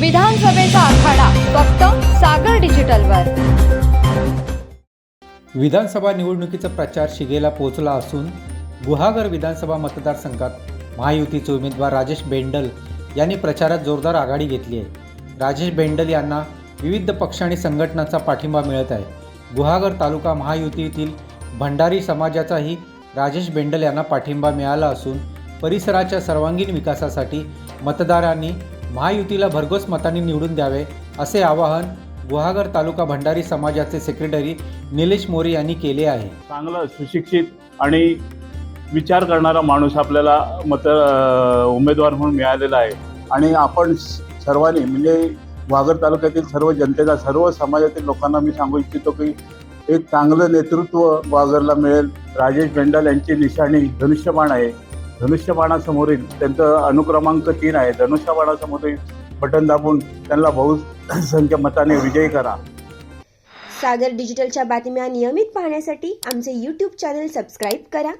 विधानसभेचा आखाडा फक्त सागर डिजिटलवर. विधानसभा निवडणुकीचा प्रचार शिगेला पोहोचला असून गुहागर विधानसभा मतदारसंघात महायुतीचे उमेदवार राजेश बेंडल यांनी प्रचारात जोरदार आघाडी घेतली आहे. राजेश बेंडल यांना विविध पक्ष आणि संघटनांचा पाठिंबा मिळत आहे. गुहागर तालुका महायुतीतील भंडारी समाजाचाही राजेश बेंडल यांना पाठिंबा मिळाला असून परिसराच्या सर्वांगीण विकासासाठी मतदारांनी महायुतीला भरघोस मतांनी निवडून द्यावे असे आवाहन गुहागर तालुका भंडारी समाजाचे सेक्रेटरी निलेश मोरे यांनी केले आहे. चांगलं सुशिक्षित आणि विचार करणारा माणूस आपल्याला मत उमेदवार म्हणून मिळालेला आहे. आणि आपण सर्वांनी म्हणजे वाघर तालुक्यातील सर्व जनतेला सर्व समाजातील लोकांना मी सांगू इच्छितो की एक चांगलं नेतृत्व वाघरला मिळेल. राजेश बेंडल यांची निशाणी धनुष्यबाण आहे. धनुष्यबाणासमोरील त्यांचं अनुक्रमांक तीन आहे. धनुष्यबाणासमोरील बटन दाबून त्यांना बहुसंख्य मताने विजयी करा. सागर डिजिटलच्या बातम्या नियमित पाहण्यासाठी आमचे यूट्यूब चॅनल सबस्क्राईब करा.